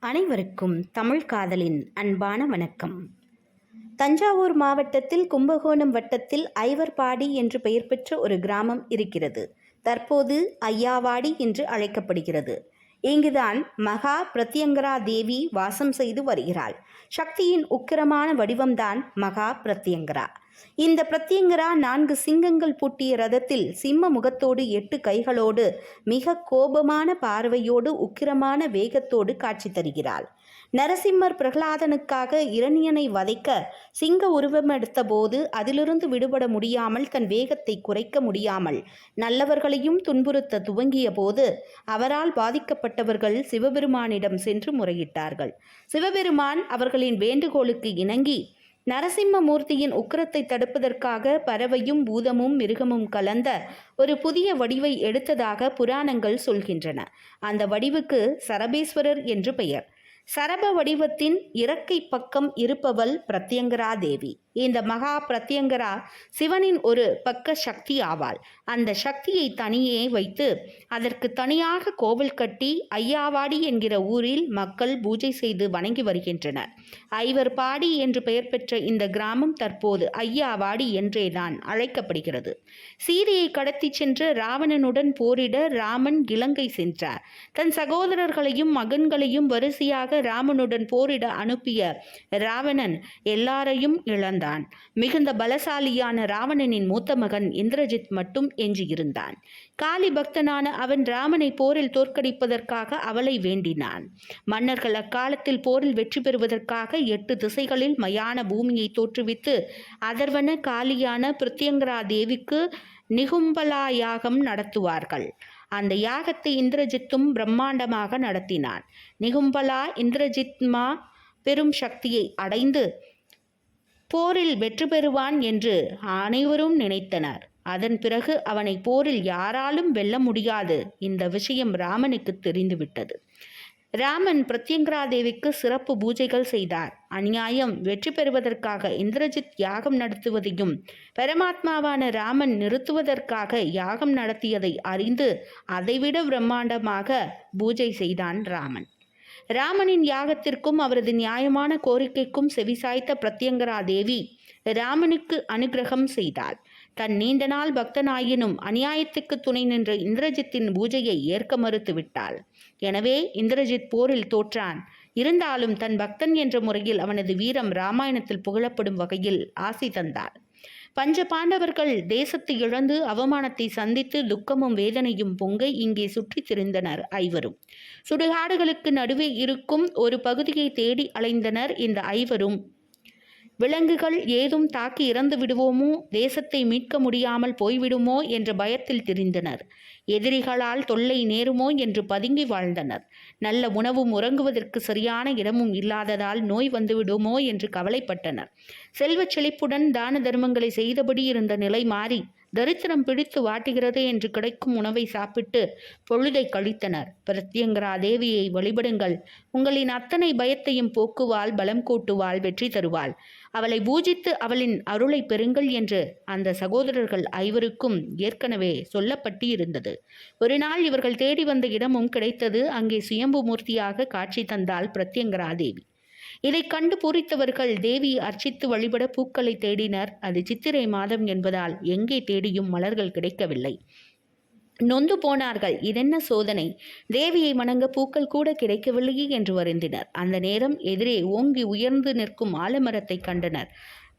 அனைவருக்கும் தமிழ் காதலின் அன்பான வணக்கம். தஞ்சாவூர் மாவட்டத்தில் கும்பகோணம் வட்டத்தில் ஐவர்பாடி என்று பெயர் பெற்ற ஒரு கிராமம் இருக்கிறது. தற்போது ஐயாவாடி என்று அழைக்கப்படுகிறது. இங்குதான் மகா பிரத்யங்கரா தேவி வாசம் செய்து வருகிறாள். சக்தியின் உக்கிரமான வடிவம்தான் மகா பிரத்யங்கரா. இந்த பிரத்யங்கரா நான்கு சிங்கங்கள் பூட்டிய ரதத்தில் சிம்ம முகத்தோடு எட்டு கைகளோடு மிக கோபமான பார்வையோடு உக்கிரமான வேகத்தோடு காட்சி தருகிறாள். நரசிம்மர் பிரகலாதனுக்காக இரணியனை வதைக்க சிங்க உருவம் எடுத்தபோது அதிலிருந்து விடுபட முடியாமல் தன் வேகத்தை குறைக்க முடியாமல் நல்லவர்களையும் துன்புறுத்த துவங்கிய போது அவரால் பாதிக்கப்பட்டவர்கள் சிவபெருமானிடம் சென்று முறையிட்டார்கள். சிவபெருமான் அவர்களின் வேண்டுகோளுக்கு இணங்கி நரசிம்மமூர்த்தியின் உக்கிரத்தை தடுப்பதற்காக பறவையும் பூதமும் மிருகமும் கலந்த ஒரு புதிய வடிவை எடுத்ததாக புராணங்கள் சொல்கின்றன. அந்த வடிவுக்கு சரபேஸ்வரர் என்று பெயர். சரப வடிவத்தின் இறக்கை பக்கம் இருப்பவள் பிரத்யங்கரா தேவி இந்த மகா பிரத்யங்கரா சிவனின் ஒரு பக்க சக்தி ஆவாள். அந்த சக்தியை தனியே வைத்து அதற்கு தனியாக கோவில் கட்டி ஐயாவாடி என்கிற ஊரில் மக்கள் பூஜை செய்து வணங்கி வருகின்றனர். ஐவர் பாடி என்று பெயர் பெற்ற இந்த கிராமம் தற்போது ஐயாவாடி என்றே தான் அழைக்கப்படுகிறது. சீதையை கடத்தி சென்ற ராவணனுடன் போரிட ராமன் இலங்கை சென்றார். தன் சகோதரர்களையும் மகன்களையும் வரிசையாக ராமனுடன் போரிட அனுப்பிய ராவணன் எல்லாரையும் இழந்தான். மிகுந்த பலசாலியான ராவணனின் மூத்த மகன் இந்திரஜித் மட்டும் எஞ்சியிருந்தான். காளி பக்தனான அவன் ராமனை போரில் தோற்கடிப்பதற்காக அவளை வேண்டினான். மன்னர்கள் அக்காலத்தில் போரில் வெற்றி பெறுவதற்காக எட்டு திசைகளில் மயான பூமியை தோற்றுவித்து அதர்வன காளியான பிருத்தியங்கரா தேவிக்கு நிகும்பலா யாகம் நடத்துவார்கள். அந்த யாகத்தை இந்திரஜித்தும் பிரம்மாண்டமாக நடத்தினான். நிகும்பலா இந்திரஜித்மா பெரும் சக்தியை அடைந்து போரில் வெற்றி பெறுவான் என்று அனைவரும் நினைத்தனர். அதன் பிறகு அவனை போரில் யாராலும் வெல்ல முடியாது. இந்த விஷயம் ராமனுக்கு தெரிந்துவிட்டது. ராமன் பிரத்யங்கரா தேவிக்கு சிறப்பு பூஜைகள் செய்தார். அநியாயம் வெற்றி பெறுவதற்காக இந்திரஜித் யாகம் நடத்துவதையும் பரமாத்மாவான ராமன் நிறுத்துவதற்காக யாகம் நடத்தியதை அறிந்து அதைவிட பிரம்மாண்டமாக பூஜை செய்தான் ராமன். ராமனின் யாகத்திற்கும் அவரது நியாயமான கோரிக்கைக்கும் செவிசாய்த்த பிரத்யங்கரா தேவி ராமனுக்கு அனுகிரகம் செய்தாள். தன் நீண்ட நாள் பக்தனாயினும் அநியாயத்துக்கு துணை நின்ற இந்திரஜித்தின் பூஜையை ஏற்க மறுத்து விட்டாள் எனவே இந்திரஜித் போரில் தோற்றான். இருந்தாலும் தன் பக்தன் என்ற முறையில் அவனது வீரம் ராமாயணத்தில் புகழப்படும் வகையில் ஆசை தந்தார். பஞ்ச பாண்டவர்கள் தேசத்தை இழந்து அவமானத்தை சந்தித்து துக்கமும் வேதனையும் பொங்க இங்கே சுற்றித் திரிந்தனர் ஐவரும். சுடுகாடுகளுக்கு நடுவே இருக்கும் ஒரு பகுதியை தேடி அலைந்தனர் இந்த ஐவரும். விலங்குகள் ஏதும் தாக்கி இறந்து விடுவோமோ? தேசத்தை மீட்க முடியாமல் போய்விடுமோ? என்ற பயத்தில் திரிந்தனர். எதிரிகளால் தொல்லை நேருமோ? என்று பதுங்கி வாழ்ந்தனர். நல்ல உணவும் உறங்குவதற்கு சரியான இடமும் இல்லாததால் நோய் வந்துவிடுமோ என்று கவலைப்பட்டனர். செல்வச் செழிப்புடன் தான தர்மங்களை செய்தபடி இருந்த நிலை மாறி தரித்திரம் பிடித்து வாட்டுகிறது என்று கிடைக்கும் உணவை சாப்பிட்டு பொழுதை கழித்தனர். பிரத்யங்கரா தேவியை வழிபடுங்கள். உங்களின் அத்தனை பயத்தையும் போக்குவாள் பலம் கூட்டுவாள் வெற்றி தருவாள். அவளை பூஜித்து அவளின் அருளை பெறுங்கள் என்று அந்த சகோதரர்கள் ஐவருக்கும் ஏற்கனவே சொல்லப்பட்டு இருந்தது ஒரு நாள் இவர்கள் தேடி வந்த இடமும் கிடைத்தது. அங்கே சுயம்பு மூர்த்தியாக காட்சி தந்தாள் பிரத்யங்கரா தேவி இதை கண்டு பூரித்தவர்கள் தேவி அர்ச்சித்து வழிபட பூக்களை தேடினர். அது சித்திரை மாதம் என்பதால் எங்கே தேடியும் மலர்கள் கிடைக்கவில்லை. நொந்து போனார்கள். இதென்ன சோதனை? தேவியை வணங்க பூக்கள் கூட கிடைக்கவில்லையே என்று வருந்தினர். அந்த நேரம் எதிரே ஓங்கி உயர்ந்து நிற்கும் ஆலமரத்தை கண்டனர்.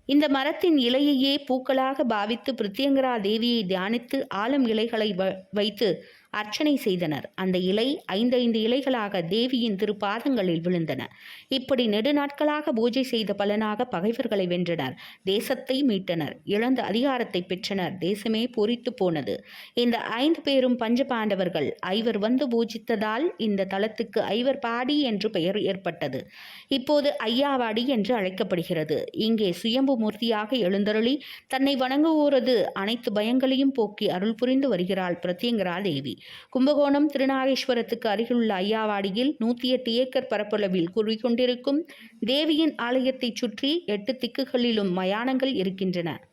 இந்த மரத்தின் இலையையே பூக்களாக பாவித்து பிரித்தியங்கரா தேவியை தியானித்து ஆலம் இலைகளை வ வைத்து அர்ச்சனை செய்தனர். அந்த இலை ஐந்தைந்து இலைகளாக தேவியின் திருப்பாதங்களில் விழுந்தன. இப்படி நெடுநாட்களாக பூஜை செய்த பலனாக பகைவர்களை வென்றனர். தேசத்தை மீட்டனர். இழந்த அதிகாரத்தை பெற்றனர். தேசமே பொறித்து போனது. இந்த ஐந்து பேரும் பஞ்ச பாண்டவர்கள். ஐவர் வந்து பூஜித்ததால் இந்த தலத்துக்கு ஐவர் பாடி என்று பெயர் ஏற்பட்டது. இப்போது ஐயாவாடி என்று அழைக்கப்படுகிறது. இங்கே சுயம்பு மூர்த்தியாக எழுந்தருளி தன்னை வணங்குவோரது அனைத்து பயங்களையும் போக்கி அருள் புரிந்து வருகிறாள் பிரத்யங்கரா தேவி. கும்பகோணம் திருநாகேஸ்வரத்துக்கு அருகிலுள்ள ஐயாவாடியில் நூற்றி எட்டு ஏக்கர் பரப்பளவில் குடிக்கொண்டிருக்கும் தேவியின் ஆலயத்தைச் சுற்றி எட்டு திக்குகளிலும் மயானங்கள் இருக்கின்றன.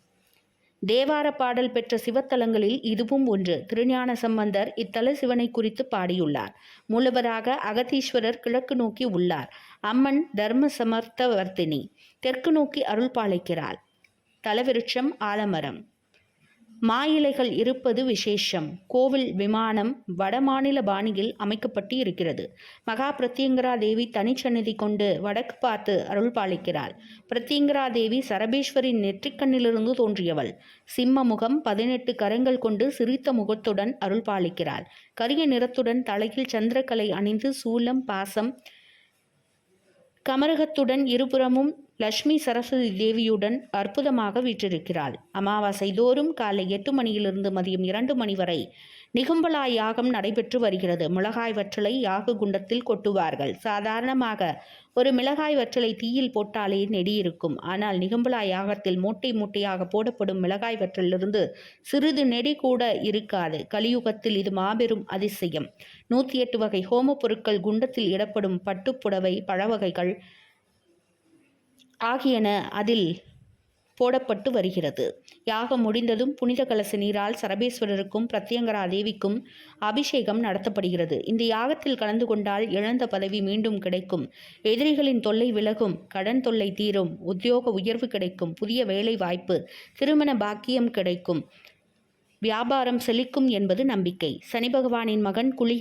தேவார பாடல் பெற்ற சிவத்தலங்களில் இதுவும் ஒன்று. திருஞான சம்பந்தர் இத்தல சிவனை குறித்து பாடியுள்ளார். மூலவராக அகதீஸ்வரர் கிழக்கு நோக்கி உள்ளார். அம்மன் தர்ம சமர்த்தவர்த்தினி. தெற்கு நோக்கி அருள் பாலிக்கிறாள் தலவிருட்சம் ஆலமரம். மாயிலைகள் இருப்பது விசேஷம். கோவில் விமானம் வடமாநில பாணியில் அமைக்கப்பட்டு இருக்கிறது மகா பிரத்யங்கரா தேவி தனிச்சந்நிதி கொண்டு வடக்கு பார்த்து அருள் பாலிக்கிறாள். பிரத்யங்கரா தேவி சரபேஸ்வரின் நெற்றிக்கண்ணிலிருந்து தோன்றியவள். சிம்ம முகம் பதினெட்டு கரங்கள் கொண்டு சிரித்த முகத்துடன் அருள் பாலிக்கிறாள். கரிய நிறத்துடன் தலையில் சந்திரக்கலை அணிந்து சூலம் பாசம் கமரகத்துடன் இருபுறமும் லட்சுமி சரஸ்வதி தேவியுடன் அற்புதமாக வீற்றிருக்கிறாள். அமாவாசை தோறும் காலை எட்டு மணியிலிருந்து மதியம் இரண்டு மணி வரை நிகும்பலா யாகம் நடைபெற்று வருகிறது. மிளகாய் வற்றலை யாக குண்டத்தில் கொட்டுவார்கள். சாதாரணமாக ஒரு மிளகாய் வற்றலை தீயில் போட்டாலே நெடி இருக்கும் ஆனால் நிகும்பலா யாகத்தில் மூட்டை மூட்டையாக போடப்படும் மிளகாய் வற்றலிலிருந்து சிறிது நெடி கூட இருக்காது. கலியுகத்தில் இது மாபெரும் அதிசயம். நூற்றி எட்டு வகை ஹோம பொருட்கள் குண்டத்தில் இடப்படும் பட்டுப்புடவை பழவகைகள் ஆகியன அதில் போடப்பட்டு வருகிறது. யாகம் முடிந்ததும் புனித கலச நீரால் சரபேஸ்வரருக்கும் பிரத்யங்கரா தேவிக்கும் அபிஷேகம் நடத்தப்படுகிறது. இந்த யாகத்தில் கலந்து கொண்டால் இழந்த பதவி மீண்டும் கிடைக்கும். எதிரிகளின் தொல்லை விலகும் கடன் தொல்லை தீரும் உத்தியோக உயர்வு கிடைக்கும் புதிய வேலை வாய்ப்பு திருமண பாக்கியம் கிடைக்கும். வியாபாரம் செழிக்கும் என்பது நம்பிக்கை. சனி பகவானின் மகன் குளி